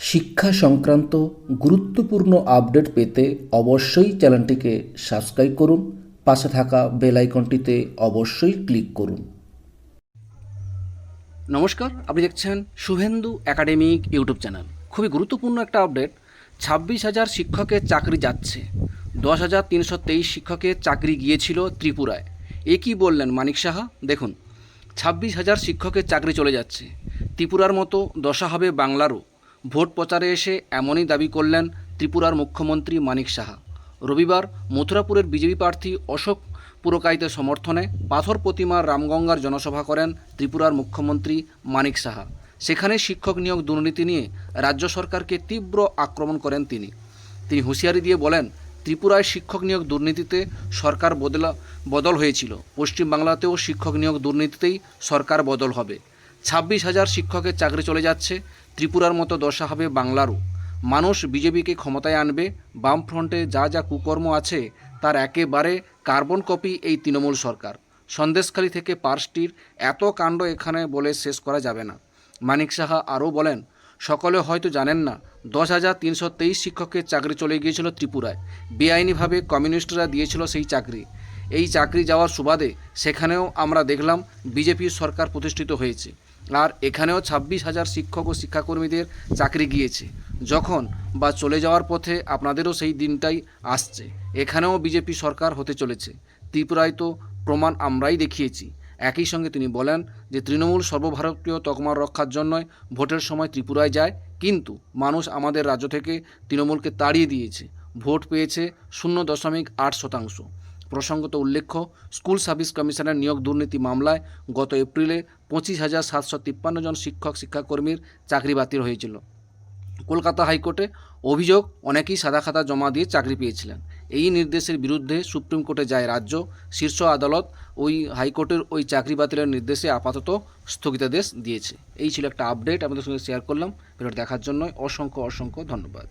শিক্ষা সংক্রান্ত গুরুত্বপূর্ণ আপডেট পেতে অবশ্যই চ্যানেলটিকে সাবস্ক্রাইব করুন, পাশে থাকা বেল আইকনটিতে অবশ্যই ক্লিক করুন। নমস্কার, আপনি দেখছেন শুভেন্দু একাডেমিক ইউটিউব চ্যানেল। খুবই গুরুত্বপূর্ণ একটা আপডেট, ছাব্বিশ হাজার শিক্ষকের চাকরি যাচ্ছে। দশ হাজার তিনশো তেইশ শিক্ষকের চাকরি গিয়েছিল ত্রিপুরায়। এ কী বললেন মানিক সাহা? দেখুন, ছাব্বিশ হাজার শিক্ষকের চাকরি চলে যাচ্ছে। ত্রিপুরার মতো দশা হবে বাংলারও। ভোট প্রচারে এসে এমনই দাবি করলেন ত্রিপুরার মুখ্যমন্ত্রী মানিক সাহা। রবিবার মথুরাপুরের বিজেপি প্রার্থী অশোক পুরকাইতের সমর্থনে পাথর প্রতিমার রামগঙ্গার জনসভা করেন ত্রিপুরার মুখ্যমন্ত্রী মানিক সাহা। সেখানে শিক্ষক নিয়োগ দুর্নীতি নিয়ে রাজ্য সরকারকে তীব্র আক্রমণ করেন তিনি। তিনি হুঁশিয়ারি দিয়ে বলেন, ত্রিপুরায় শিক্ষক নিয়োগ দুর্নীতিতে সরকার বদলা বদল হয়েছিল। পশ্চিমবাংলাতেও শিক্ষক নিয়োগ দুর্নীতিতেই সরকার বদল হবে। ছাব্বিশ হাজার শিক্ষকের চাকরি চলে যাচ্ছে। ত্রিপুরার মতো দশা হবে বাংলারও। মানুষ বিজেপিকে ক্ষমতায় আনবে, বামফ্রন্টে যা যা কুকর্ম আছে তার একেবারে কার্বন কপি এই তৃণমূল সরকার। সন্দেশখালী থেকে পার্সটির এত কাণ্ড এখানে বলে শেষ করা যাবে না। মানিক সাহা আরও বলেন, সকলে হয়তো জানেন না, দশ হাজার তিনশো তেইশ শিক্ষকের চাকরি চলে গিয়েছিল ত্রিপুরায়। বেআইনিভাবে কমিউনিস্টরা দিয়েছিল সেই চাকরি। এই চাকরি যাওয়ার সুবাদে সেখানেও আমরা দেখলাম বিজেপির সরকার প্রতিষ্ঠিত হয়েছে। আর এখানেও ছাব্বিশ হাজার শিক্ষক ও শিক্ষাকর্মীদের চাকরি গিয়েছে। যখন বা চলে যাওয়ার পথে আপনাদেরও সেই দিনটাই আসছে। এখানেও বিজেপি সরকার হতে চলেছে। ত্রিপুরায় তো প্রমাণ আমরাই দেখিয়েছি। একই সঙ্গে তিনি বলেন যে, তৃণমূল সর্বভারতীয় তকমার রক্ষার জন্যই ভোটের সময় ত্রিপুরায় যায়। কিন্তু মানুষ আমাদের রাজ্য থেকে তৃণমূলকে তাড়িয়ে দিয়েছে। ভোট পেয়েছে শূন্য দশমিক আট শতাংশ। প্রসঙ্গত উল্লেখ্য, স্কুল সার্ভিস কমিশনের নিয়োগ দুর্নীতি মামলায় গত এপ্রিলে পঁচিশ হাজার সাতশো তিপ্পান্ন জন শিক্ষক, শিক্ষাকর্মীর চাকরি বাতিল হয়েছিল। কলকাতা হাইকোর্টে অভিযোগ, অনেকেই সাদা খাতা জমা দিয়ে চাকরি পেয়েছিলেন। এই নির্দেশের বিরুদ্ধে সুপ্রিম কোর্টে যায় রাজ্য, শীর্ষ আদালত ওই হাইকোর্টের ওই চাকরি বাতিলের নির্দেশে আপাতত স্থগিতাদেশ দিয়েছে। এই ছিল একটা আপডেট, আপনাদের সঙ্গে শেয়ার করলাম। ভিডিওটা দেখার জন্য অসংখ্য অসংখ্য ধন্যবাদ।